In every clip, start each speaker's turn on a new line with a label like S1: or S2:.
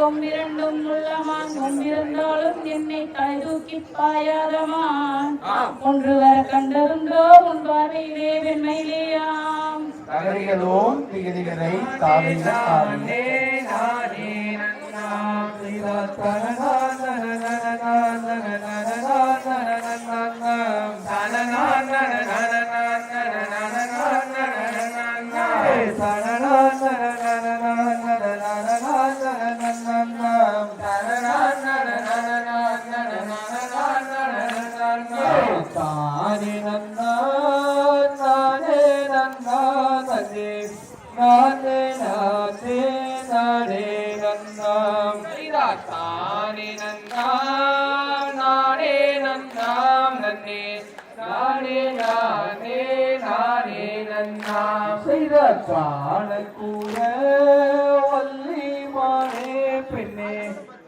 S1: ஒன்றிரண்டும் உள்ளமான். ஒன்றிருந்தாலும் என்னை தலை தூக்கி பாயாதமான் ஒன்று வர கண்டதுண்டோ உன் பார்வையிலே வெண்மையிலேயாம்
S2: தகரிகளோம் திகதிகளை தாவின நானே நன்னா நானே நானே நானே நன்னா தானே நன்னா நானே நன்னா நன்னே நானே நானே நானே நன்னா செய்த காண கூட வள்ளி மானே பெண்ணே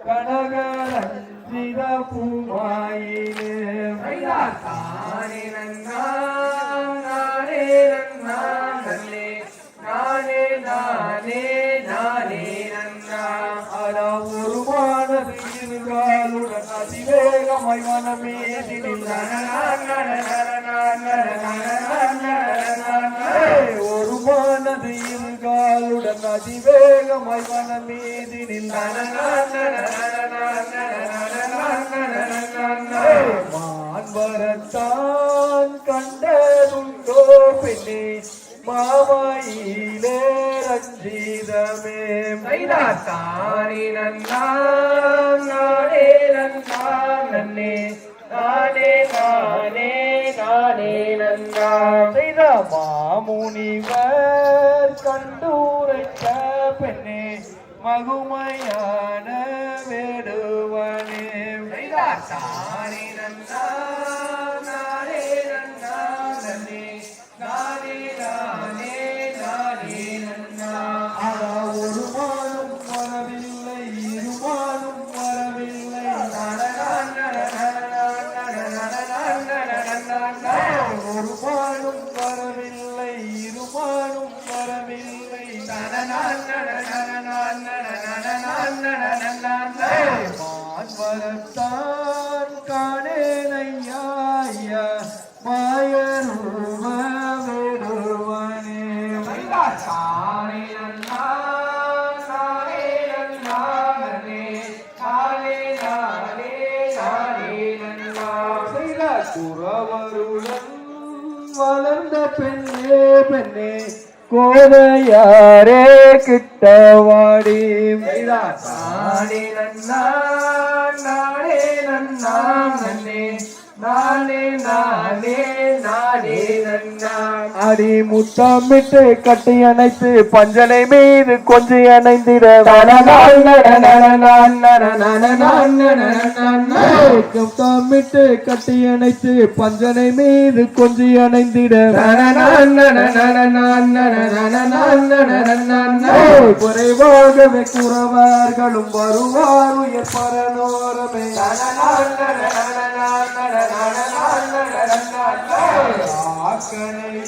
S2: கனகரஞ்சித பூமாயினே இருகாலுடன் அதிவேகமாய் மனமேதினில் ஒரு மானது இருகாலுடன் அதிவேகமாய் மனமேதினில் ரஞ்சிதமே தானே நன்னா நானே நன்னா நன்னே நானே நானே நானே நன்னா செய்த மாமுனிவர் கண்டுரைத்த பெண்ணே மகுமையான வேடுவனே தானே இருமானும் வரவில்லை. மான்வரத்தான் காணேனையா மாயருவ வேடுவனே தானே நன்னா குறவருடன் வளர்ந்த பெண்ணே பெண்ணே கோதையாரே கிட்டவாடி தானே நன்னா நானே நன்னா நானே நானே. நன்னா அடி முத்தமிட்டு கட்டி அணைத்து பஞ்சனை மீது கொஞ்சி அணைந்திட முத்தமிட்டு கட்டி அணைத்து பஞ்சனை மீது கொஞ்சி அணைந்திட குறைவாகவே குறவர்களும் வருவார் உயர் பரனோரமே அறிவு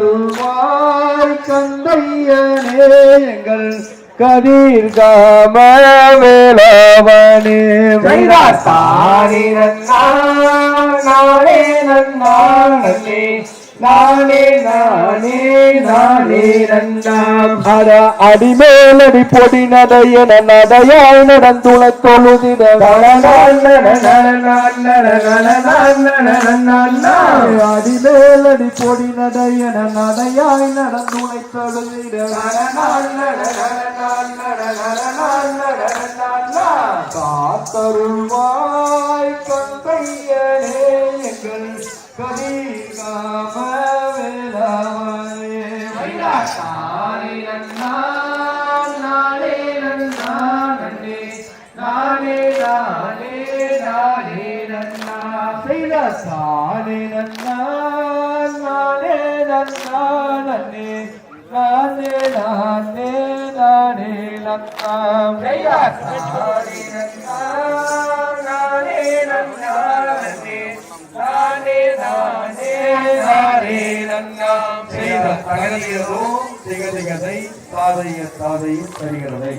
S2: காத்தருள்வாய் கந்தையனே எங்கள் கதிர் காம வேலவனே தானே நன்னா நானே நன்னா நானே நானே நானே அட அடிமேலடி பொடி நடைய நடையாய் நடந்துள தொழுதிட அடிமேலடி பொடி நடையன நடையாய் நடந்துளை தொழுதிட காத்தருள்வாய் கந்தையனே கதிகாம வேளாவனே தானே நன்னா நானே நன்னா நன்னே நானே நானே நானே நன்னா செய்த தானே நன்னா நானே நன்னா நன்னே நானே நானே
S3: நானே நன்னாம் நானே நன்னாம் நானே நன்னானே நானே நானே நன்னாம் செய்த தகதியதும் திகதிகதை தாதைய தாதையும் தருகிறதை